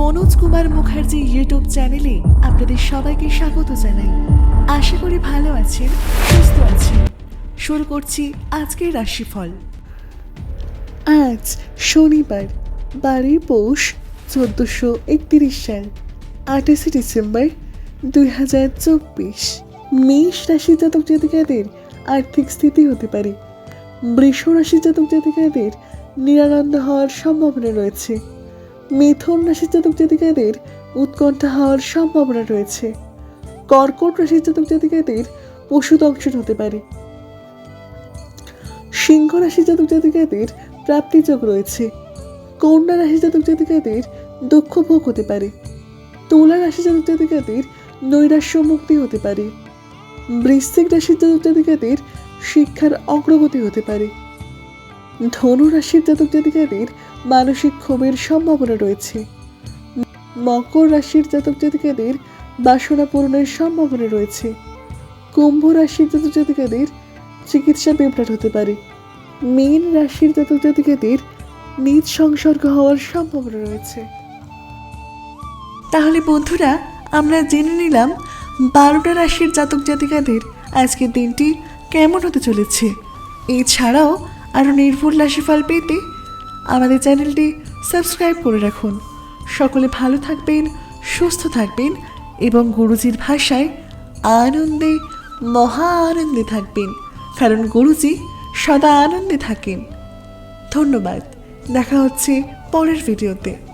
Manoj Kumar Mukherjee YouTube চ্যানেলে আপনাদের সবাইকে স্বাগত জানাই। আশা করি ভালো আছেন, সুস্থ আছেন। শুরু করছি আজকের রাশিফল। আজ শনিবার, বারোই পৌষ, চোদ্দোশো একত্রিশ সাল, আঠাশে ডিসেম্বর, দুই হাজার চব্বিশ। মেষ রাশি জাতক জাতিকাদের আর্থিক স্থিতি হতে পারে। বৃষ রাশি জাতক জাতিকাদের নিরানন্দ হওয়ার সম্ভাবনা রয়েছে। মিথুন রাশির জাতক জাতিকাদের উৎকণ্ঠা হওয়ার সম্ভাবনা রয়েছে। কর্কট রাশির জাতক জাতিকাদের পশু দংশন হতে পারে। সিংহ রাশি জাতক জাতিকাদের প্রাপ্তিযোগ রয়েছে। কন্যা রাশি জাতক জাতিকাদের দুঃখ ভোগ হতে পারে। তুলা রাশি জাতক জাতিকাদের নৈরাশ্য মুক্তি হতে পারে। বৃশ্চিক রাশির জাতক জাতিকাদের শিক্ষার অগ্রগতি হতে পারে। ধনু রাশির জাতক জাতিকাদের মানসিক ক্ষোভের সম্ভাবনা রয়েছে। মকর রাশির জাতক জাতিকাদের বাসনা পূরণের সম্ভাবনা রয়েছে। কুম্ভ রাশির জাতক জাতিকাদের চিকিৎসা বিভ্রাট হতে পারে। মীন রাশির জাতক জাতিকাদের নিজ সংসর্গ হওয়ার সম্ভাবনা রয়েছে। তাহলে বন্ধুরা, আমরা জেনে নিলাম বারোটা রাশির জাতক জাতিকাদের আজকের দিনটি কেমন হতে চলেছে। এছাড়াও আরও নির্ভুল রাশিফল পেতে আমাদের চ্যানেলটি সাবস্ক্রাইব করে রাখুন। সকলে ভালো থাকবেন, সুস্থ থাকবেন এবং গুরুজির ভাষায় আনন্দে, মহা আনন্দে থাকবেন। কারণ গুরুজি সদা আনন্দে থাকেন। ধন্যবাদ। দেখা হচ্ছে পরের ভিডিওতে।